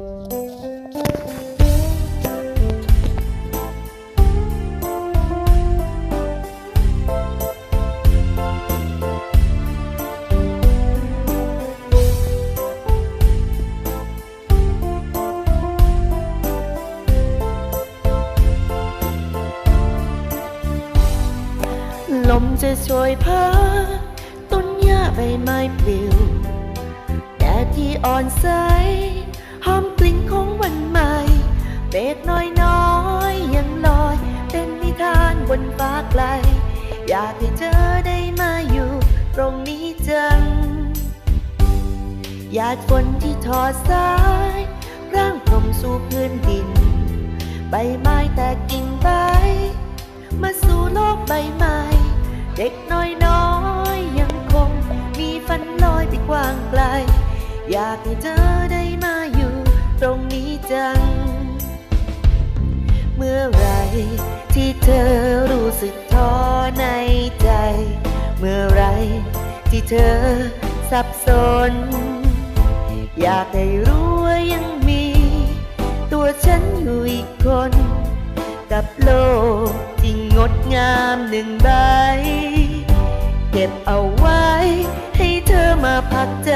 ลมจะโชยพัดต้นหญ้าใบไม้ปลิวแดดที่อ่อนใส หอมกลิ่นของวันใหม่เมฆน้อยน้อยยังลอยเป็นนิทานบนฟ้าไกล อยากให้เธอได้มาอยู่ตรงนี้จัง หยาดฝนที่ทอดสายร่างพรมสู่พื้นดิน ใบไม้แตกกิ่งใบ มาสู่โลกใบใหม่ เด็กน้อยน้อยยังคง มีฝันลอยไปกว้างไกล อยากให้เธอได้มา อรู้สึกท้อในใจ เมื่อไรที่เธอสับสน อยากให้รู้ว่ายังมี ตัวฉันอยู่อีกคน กับโลกที่งดงามหนึ่งใบ เก็บเอาไว้ให้เธอมาพักใจ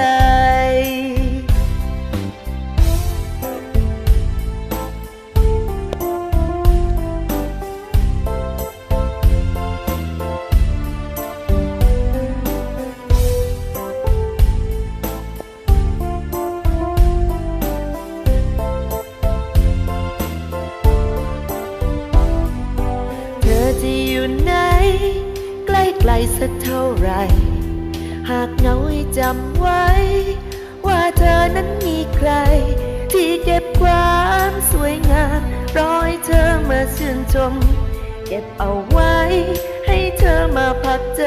อยู่ไหน ใกล้ไกลสักเท่าไร หากเงาให้จำไว้ ว่าเธอนั้นมีใคร ที่เก็บความสวยงามรอให้เธอมาชื่นชม เก็บเอาไว้ ให้เธอมาพักใจ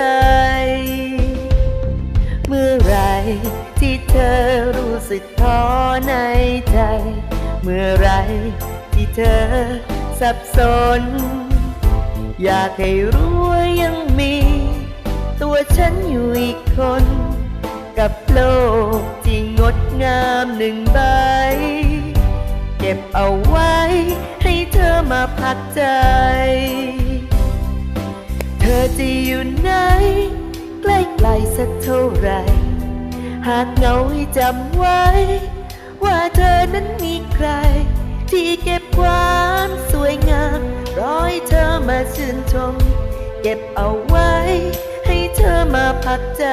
เมื่อไรที่เธอรู้สึกท้อในใจ เมื่อไรที่เธอสับสน อยากให้รู้ว่ายังมี ตัวฉันอยู่อีกคน กับโลกที่งดงามหนึ่งใบ เก็บเอาไว้ให้เธอมาพักใจ เธอจะอยู่ไหนใกล้ไกลสักเท่าไหรหากเงาให้จำไว้ ว่าเธอนั้นมีใคร ที่เก็บความสวยงาม ให้เธอมาชื่นชม เก็บเอาไว้ ให้เธอมาพักใจ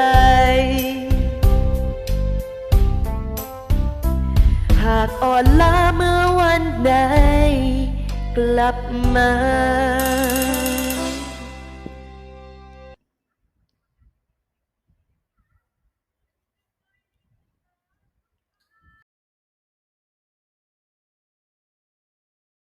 หากอ่อนล้าเมื่อวันใดกลับมา